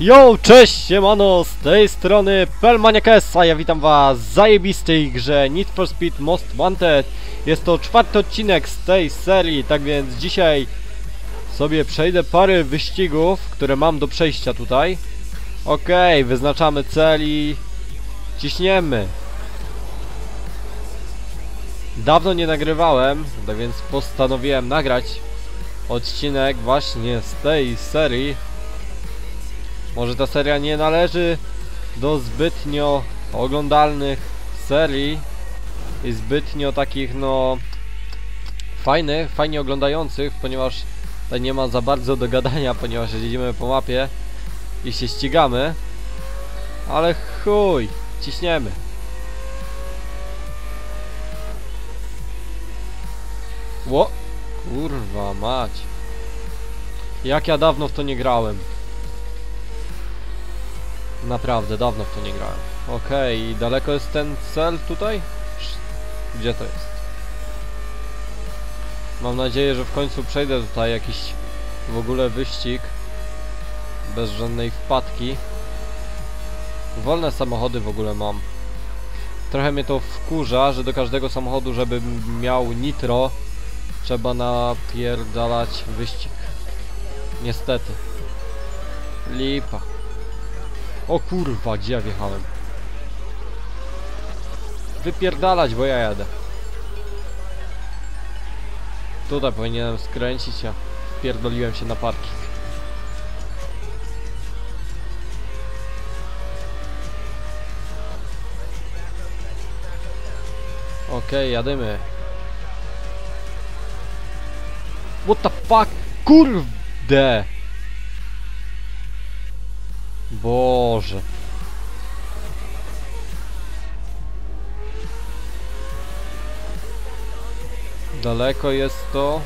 Yo, cześć, siemano, z tej strony Pelmaniakes, a ja witam was w zajebistej grze Need for Speed Most Wanted. Jest to czwarty odcinek z tej serii, tak więc dzisiaj sobie przejdę parę wyścigów, które mam do przejścia tutaj. Okej, wyznaczamy cel i ciśniemy. Dawno nie nagrywałem, tak więc postanowiłem nagrać odcinek właśnie z tej serii. Może ta seria nie należy do zbytnio oglądalnych serii i zbytnio takich no fajnych, fajnie oglądających, ponieważ tutaj nie ma za bardzo do gadania, ponieważ jedziemy po mapie i się ścigamy. Ale chuj, ciśniemy. Ło, kurwa mać. Jak ja dawno w to nie grałem. Naprawdę, dawno w to nie grałem. Okej, i daleko jest ten cel tutaj? Gdzie to jest? Mam nadzieję, że w końcu przejdę tutaj jakiś w ogóle wyścig. Bez żadnej wpadki. Wolne samochody w ogóle mam. Trochę mnie to wkurza, że do każdego samochodu, żebym miał nitro, trzeba napierdalać wyścig. Niestety. Lipa. O kurwa, gdzie ja wjechałem? Wypierdalać, bo ja jadę. Tutaj powinienem skręcić, a wpierdoliłem się na parking. Okej, jadymy. What the fuck? Kurde! Boże. Daleko jest to?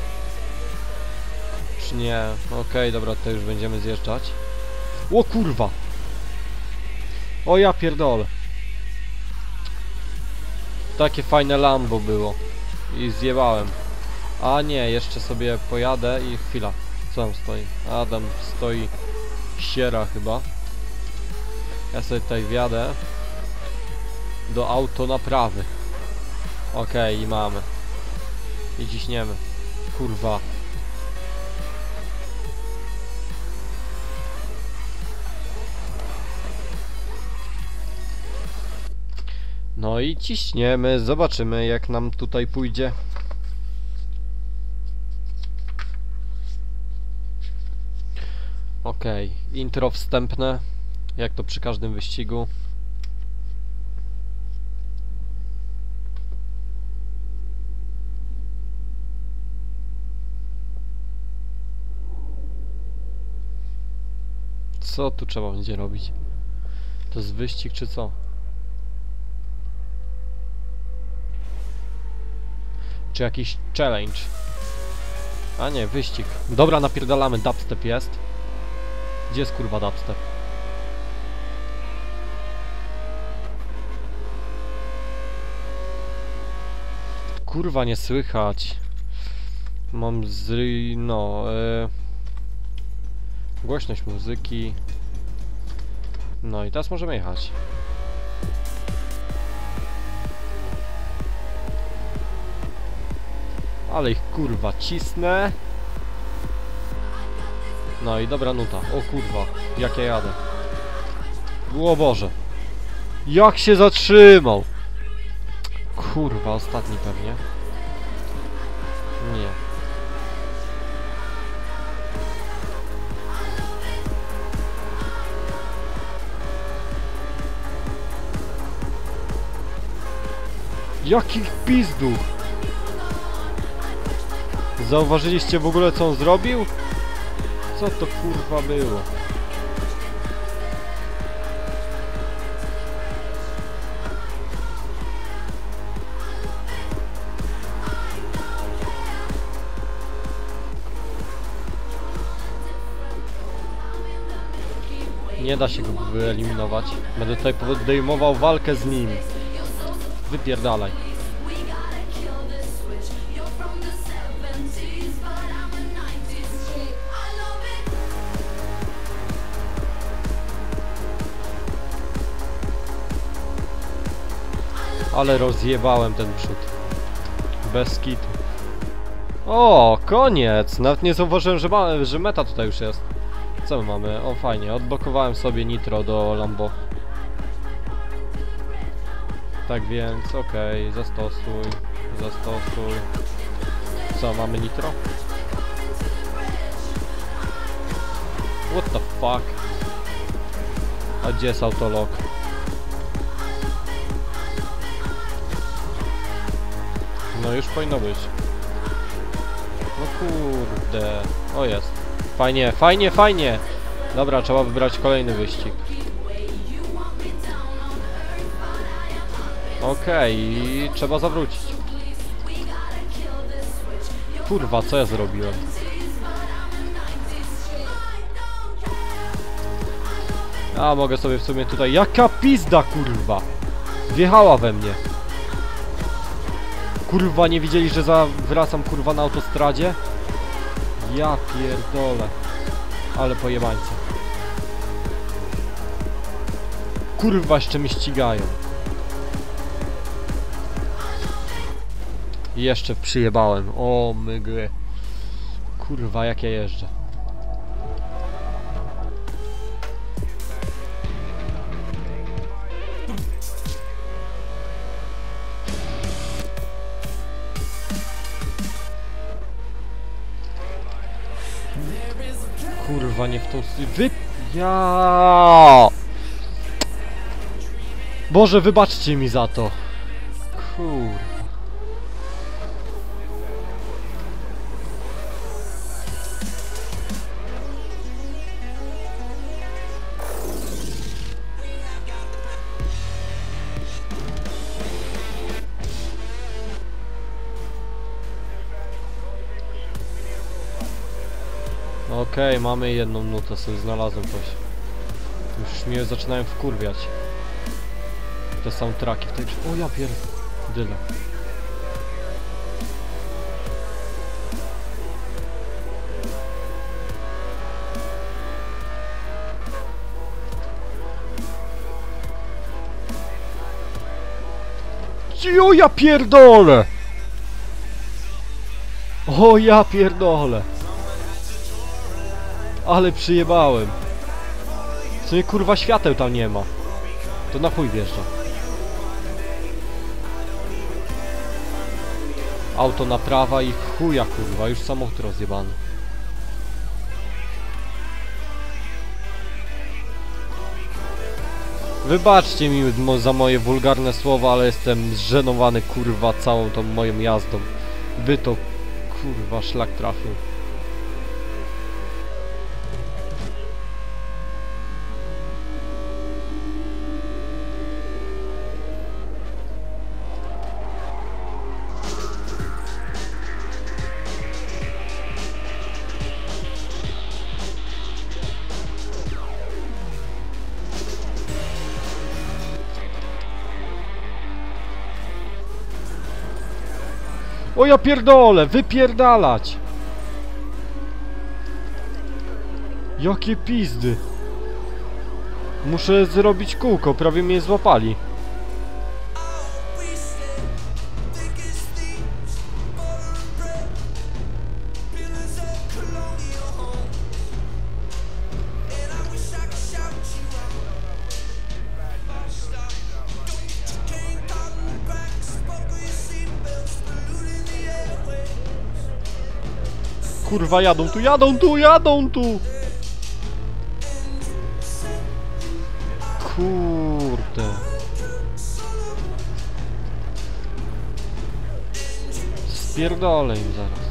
Czy nie? Okej, dobra, to już będziemy zjeżdżać. O kurwa! O ja pierdolę. Takie fajne Lambo było. I zjebałem. A nie, jeszcze sobie pojadę i chwila. Co tam stoi? Adam stoi siera chyba. Ja sobie tutaj wjadę do autonaprawy. Okej, i mamy. I ciśniemy. Kurwa. No i ciśniemy, zobaczymy jak nam tutaj pójdzie. Okej, intro wstępne, jak to przy każdym wyścigu. Co tu trzeba będzie robić? To jest wyścig czy co? Czy jakiś challenge? A nie, wyścig. Dobra, napierdalamy, dubstep jest. Gdzie jest kurwa dubstep? Kurwa nie słychać. Mam z... no... E... Głośność muzyki. No i teraz możemy jechać. Ale ich kurwa cisnę. No i dobra nuta. O kurwa, jak ja jadę. O Boże. Jak się zatrzymał? Kurwa, ostatni pewnie. Nie. Jakich pizdów? Zauważyliście w ogóle co on zrobił? Co to kurwa było? Nie da się go wyeliminować. Będę tutaj podejmował walkę z nim. Wypierdalaj. Ale rozjebałem ten przód. Bez kitu. O, koniec! Nawet nie zauważyłem, że, ma, że meta tutaj już jest. Co my mamy? O, fajnie. Odblokowałem sobie nitro do Lambo. Tak więc, okej, zastosuj, zastosuj. Co, mamy nitro? What the fuck? A gdzie jest autolog? No już powinno być. No kurde. O jest. Fajnie, fajnie, fajnie. Dobra, trzeba wybrać kolejny wyścig. Okej, i trzeba zawrócić. Kurwa, co ja zrobiłem? A, mogę sobie w sumie tutaj... Jaka pizda, kurwa! Wjechała we mnie. Kurwa, nie widzieli, że zawracam, kurwa, na autostradzie? Ja pierdolę. Ale pojebańce. Kurwa, jeszcze mnie ścigają. Jeszcze przyjebałem. O, mygły. Kurwa, jak ja jeżdżę. Kurwa, nie w tą... Wy... Ja. Boże, wybaczcie mi za to. Okej, mamy jedną nutę, sobie znalazłem coś. Już mnie zaczynają wkurwiać. Te soundtracki w tej. O ja pierdyle. O ja pierdolę! O ja pierdolę! Ale przyjebałem. W sumie kurwa świateł tam nie ma. To na chuj wjeżdża. Auto naprawa i chuja kurwa, już samochód rozjebany. Wybaczcie mi za moje wulgarne słowa, ale jestem zżenowany kurwa całą tą moją jazdą. By to kurwa szlak trafił. O ja pierdolę, wypierdalać! Jakie pizdy! Muszę zrobić kółko, prawie mnie złapali. Kurwa, jadą tu, jadą tu, jadą tu! Kurde. Spierdolę im zaraz.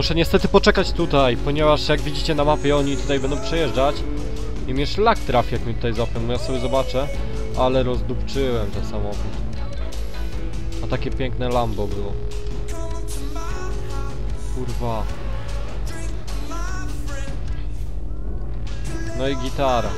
Muszę niestety poczekać tutaj, ponieważ jak widzicie na mapie oni tutaj będą przejeżdżać i mnie szlak trafi jak mnie tutaj złapią, no ja sobie zobaczę, ale rozdupczyłem ten samochód. A takie piękne Lambo było. Kurwa. No i gitara.